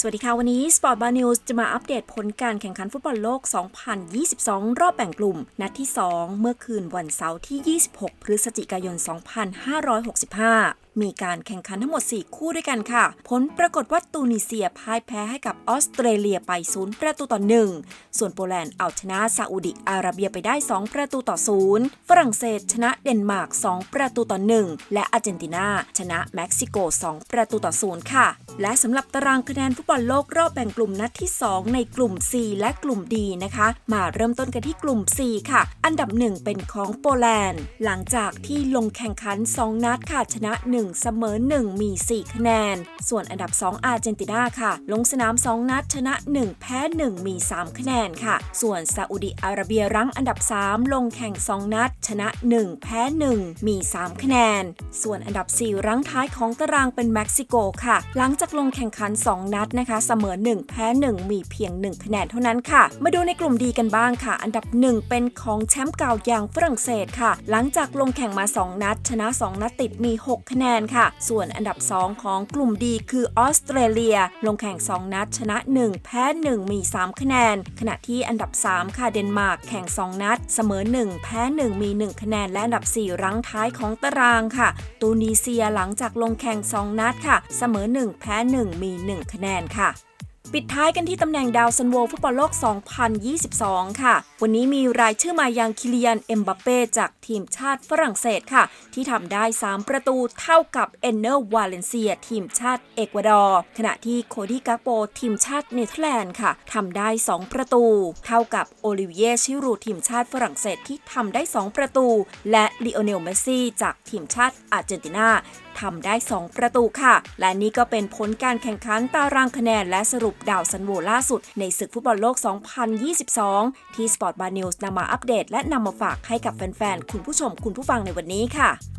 สวัสดีค่ะ วันนี้ Sport Bar News จะมาอัปเดตผลการแข่งขันฟุตบอลโลก 2022 รอบแบ่งกลุ่ม นัดที่ 2 เมื่อคืนวันเสาร์ที่ 26 พฤศจิกายน 2565 มีการแข่งขันทั้งหมด 4 คู่ด้วยกันค่ะ ผลปรากฏว่าตูนิเซียพ่ายแพ้ให้กับออสเตรเลียไป 0 ประตูต่อ 1 ส่วนโปแลนด์เอาชนะซาอุดิอาระเบียไปได้ 2 ประตูต่อ 0 ฝรั่งเศสชนะเดนมาร์ก 2 ประตูต่อ 1 และอาร์เจนตินาชนะเม็กซิโก 2 ประตูต่อ 0 ค่ะ และสำหรับตารางคะแนนฟุตบอลโลกรอบแบ่งกลุ่มนัดที่ 2 ในกลุ่ม C และกลุ่ม D นะคะ มาเริ่มต้นกันที่กลุ่ม C ค่ะ อันดับ 1 เป็นของโปแลนด์ หลังจากที่ลงแข่งขัน 2 นัดค่ะชนะ 1เสมอ 1 มี 4 คะแนน ส่วนอันดับ 2 อาร์เจนตินาค่ะ ลงสนาม 2 นัดชนะ 1 แพ้ 1 มี 3 คะแนนค่ะ ส่วนซาอุดิอาระเบียรั้งอันดับ 3 ลงแข่ง 2 นัด ชนะ 1 แพ้ 1 มี 3 คะแนน ส่วนอันดับ 4 รั้งท้ายของตารางเป็นเม็กซิโกค่ะ หลังจากลงแข่งขัน 2 นัดนะคะเสมอ 1 แพ้ 1 มีเพียง 1 คะแนนเท่านั้นค่ะ มาดูในกลุ่มดีกันบ้างค่ะ อันดับ 1 เป็นของแชมป์เก่าอย่างฝรั่งเศสค่ะ หลังจากลงแข่งมา 2 นัด ชนะ 2 นัดติดมี 6 คะแนนค่ะ ส่วนอันดับ 2 ของกลุ่มดีคือออสเตรเลีย ลงแข่ง 2 นัด ชนะ 1 แพ้ 1 มี 3 คะแนน ขณะที่อันดับ 3 ค่ะเดนมาร์กแข่ง 2 นัด เสมอ 1 แพ้ 1 มี 1 คะแนน และอันดับ 4 รั้งท้ายของตารางค่ะ ตูนิเซียหลังจากลงแข่ง 2 นัดค่ะ เสมอ 1 แพ้ 1 มี 1 คะแนนค่ะ ปิดท้ายกันที่ตำแหน่งดาวซันโวฟุตบอลโลก 2022 ค่ะ วันนี้มีรายชื่อมายังคิลิยันเอ็มบัปเป้จากทีมชาติฝรั่งเศสค่ะ ที่ทำได้ 3 ประตูเท่ากับเอนเนอร์วาเลนเซีย ทีมชาติเอกวาดอร์ ขณะที่โคดี้กักโปทีมชาติเนเธอร์แลนด์ค่ะทำได้ 2 ประตู เท่ากับโอลิเวียชิรูทีมชาติฝรั่งเศสที่ทำได้ 2 ประตู และลีโอเนลเมสซี่จากทีมชาติอาร์เจนตินา ทำได้ 2 ประตูค่ะ และนี่ก็เป็นผลการแข่งขันตารางคะแนน และสรุปดาวซันโวล่าสุด ในศึกฟุตบอลโลก 2022 ที่ Sport Bar News นำมาอัปเดต และนำมาฝากให้กับแฟนๆ คุณผู้ชมคุณผู้ฟังในวันนี้ค่ะ